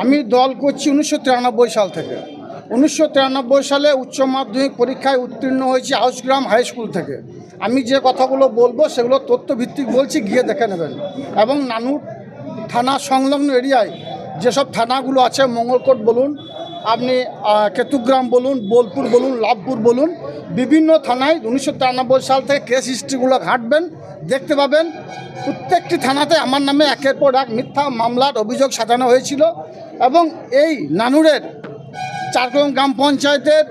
আমি দল করছি উনিশশো তিরানব্বই সাল থেকে। উনিশশো তিরানব্বই সালে উচ্চ মাধ্যমিক পরীক্ষায় উত্তীর্ণ হয়েছি হাউসগ্রাম হাই স্কুল থেকে। আমি যে কথাগুলো বলব সেগুলো তথ্যভিত্তিক বলছি, গিয়ে দেখে নেবেন। এবং নানুর থানা সংলগ্ন এরিয়ায় যেসব থানাগুলো আছে, মঙ্গলকোট বলুন, আপনি কেতুগ্রাম বলুন, বোলপুর বলুন, লাভপুর বলুন, বিভিন্ন থানায় উনিশশো তিরানব্বই সাল থেকে কেস হিস্ট্রিগুলো ঘাঁটবেন। দেখতে পাবেন, প্রত্যেকটি থানাতে আমার নামে একের পর এক মিথ্যা মামলার অভিযোগ সাজানো হয়েছিল এবং এই নানুরের চারকোল গ্রাম পঞ্চায়েতের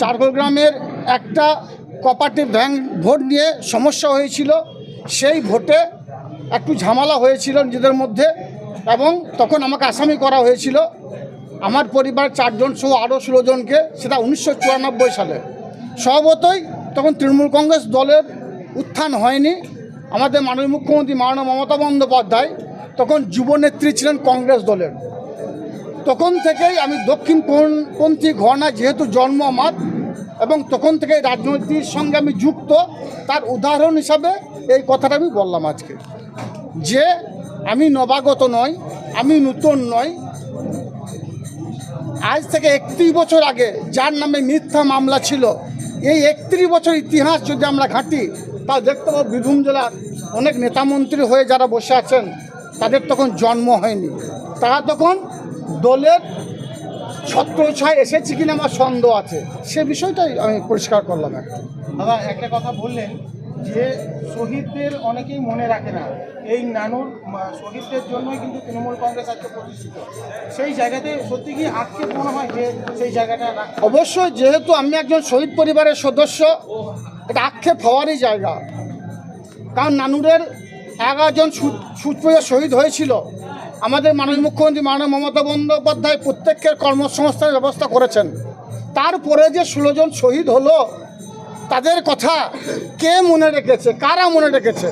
চারকোল গ্রামের একটা কপারেটিভ ব্যাংক ভোট নিয়ে সমস্যা হয়েছিল। সেই ভোটে একটু ঝামেলা হয়েছিল নিজেদের মধ্যে এবং তখন আমাকে আসামি করা হয়েছিল। আমার পরিবার চারজন সহ আরও ষোলো জনকে, সেটা উনিশশো চুরানব্বই সালে। স্বভাবতই তখন তৃণমূল কংগ্রেস দলের উত্থান হয়নি। আমাদের মাননীয় মুখ্যমন্ত্রী মাননীয় মমতা বন্দ্যোপাধ্যায় তখন যুবনেত্রী ছিলেন কংগ্রেস দলের। তখন থেকেই আমি দক্ষিণ দক্ষিণপন্থী ঘরানা যেহেতু জন্ম আমার এবং তখন থেকে রাজনীতির সঙ্গে আমি যুক্ত, তার উদাহরণ হিসাবে এই কথাটা আমি বললাম আজকে। যে আমি নবাগত নয় আমি নূতন নয় আজ থেকে একত্রিশ বছর আগে যার নামে মিথ্যা মামলা ছিল, এই একত্রিশ বছর ইতিহাস যদি আমরা ঘাঁটি তা দেখতে পাবো বীরভূম জেলার অনেক নেতামন্ত্রী হয়ে যারা বসে আছেন তাদের তখন জন্ম হয়নি। তারা তখন দলের ছত্রছায় এসেছে কিনা আমার সন্দেহ আছে। সে বিষয়টাই আমি পরিষ্কার করলাম একটা দাদা একটা কথা বললেন যে শহীদদের অনেকেই মনে রাখে না। এই নানুর শহীদদের জন্যই কিন্তু তৃণমূল কংগ্রেস আজকে প্রতিষ্ঠিত। সেই জায়গাতে সত্যি কি আক্ষেপ মনে হয় যে সেই জায়গাটা অবশ্যই যেহেতু আমি একজন শহীদ পরিবারের সদস্য এটা আক্ষেপ হওয়ারই জায়গা। কারণ নানুরের এগারোজন সুপ্রিয় শহীদ হয়েছিল। আমাদের মাননীয় মুখ্যমন্ত্রী মাননীয় মমতা বন্দ্যোপাধ্যায় প্রত্যেকের কর্মসংস্থানের ব্যবস্থা করেছেন। তারপরে যে ষোলো জন শহীদ হলো, তাদের কথা কে মনে রেখেছে? কারা মনে রেখেছে?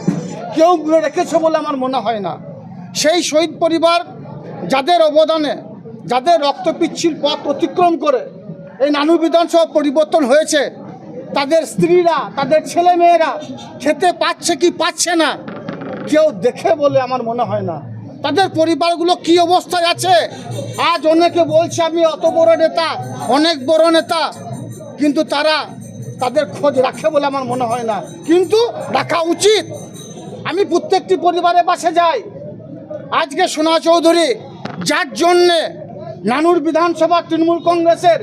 কেউ মনে রেখেছে বলে আমার মনে হয় না। সেই শহীদ পরিবার যাদের অবদানে, যাদের রক্তপিচ্ছিল পথ অতিক্রম করে, এই নানু বিধানসভা পরিবর্তন হয়েছে। তাদের স্ত্রীরা, তাদের ছেলে মেয়েরা খেতে পাচ্ছে কি পাচ্ছে না, কেউ দেখে বলে আমার মনে হয় না। তাদের পরিবারগুলো কি অবস্থায় আছে? আজ অনেকে বলছে, আমি অত বড় নেতা, অনেক বড় নেতা। কিন্তু তারা তাদের খোঁজ রাখে বলে আমার মনে হয় না। কিন্তু রাখা উচিত। আমি প্রত্যেকটি পরিবারের পাশে যাই। আজকে সোনা চৌধুরী, যার জন্যে নানুর বিধানসভা তৃণমূল কংগ্রেসের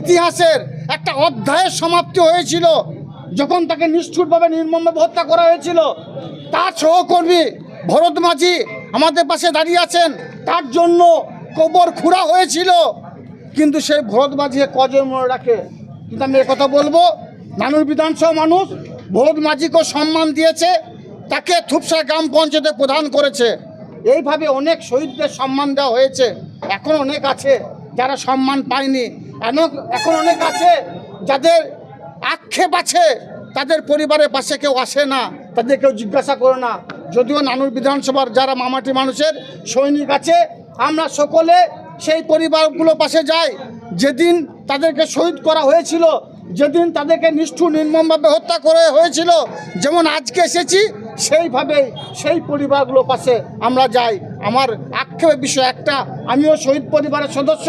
ইতিহাসের একটা অধ্যায়ের সমাপ্তি হয়েছিল, যখন তাকে নিষ্ঠুরভাবে নির্মমভাবে হত্যা করা হয়েছিল। তার সহকর্মী ভরত মাঝি আমাদের পাশে দাঁড়িয়ে আছেন। তার জন্য কবর খুঁড়া হয়েছিল। কিন্তু সেই ভরত মাঝিকে কজন মনে রাখে? কিন্তু আমি কথা বলব, নানুর বিধানসভা মানুষ ভরত মাঝিকেও সম্মান দিয়েছে, তাকে থুপসা গ্রাম পঞ্চায়েতে প্রদান করেছে। এইভাবে অনেক শহীদদের সম্মান দেওয়া হয়েছে। এখন অনেক আছে যারা সম্মান পায়নি। এখন অনেক আছে যাদের আক্ষেপ আছে, তাদের পরিবারের পাশে কেউ আসে না, তাদের কেউ জিজ্ঞাসা করে না। যদিও নানুর বিধানসভার যারা মামাটি মানুষের সৈনিক আছে, আমরা সকলে সেই পরিবারগুলো পাশে যাই। যেদিন তাদেরকে শহীদ করা হয়েছিল, যেদিন তাদেরকে নিষ্ঠুর নির্মমভাবে হত্যা করে হয়েছিল, যেমন আজকে এসেছি, সেইভাবেই সেই পরিবারগুলোর পাশে আমরা যাই। আমার আক্ষেপের বিষয় একটা আমিও শহীদ পরিবারের সদস্য।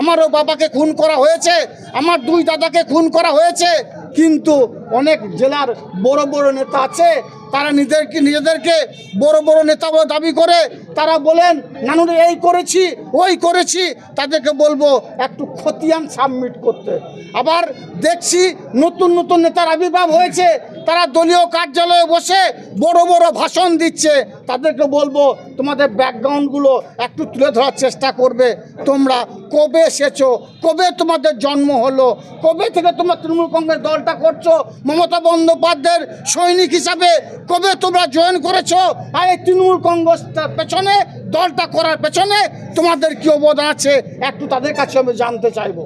আমারও বাবাকে খুন করা হয়েছে, আমার দুই দাদাকে খুন করা হয়েছে। কিন্তু অনেক জেলার বড় বড় নেতা আছে, তারা নিজেদেরকে নিজেদেরকে বড় বড় নেতা দাবি করে। তারা বলেন, নানুর, এই করেছি, ওই করেছি। তাদেরকে বলব, একটু খতিয়ান সাবমিট করতে। আবার দেখছি নতুন নতুন নেতার আবির্ভাব হয়েছে। তারা দলীয় কার্যালয়ে বসে বড় বড় ভাষণ দিচ্ছে। তাদেরকে বলব, তোমাদের ব্যাকগ্রাউন্ডগুলো একটু তুলে ধরার চেষ্টা করবে। তোমরা কবে এসেছ? কবে তোমাদের জন্ম হলো? কবে থেকে তোমরা তৃণমূল কংগ্রেস দলটা করছ? মমতা বন্দ্যোপাধ্যায়ের সৈনিক হিসাবে কবে তোমরা জয়েন করেছ? আর এই তৃণমূল কংগ্রেসটার পেছনে, দলটা করার পেছনে তোমাদের কি অবদান আছে? একটু তাদের কাছে আমি জানতে চাইব।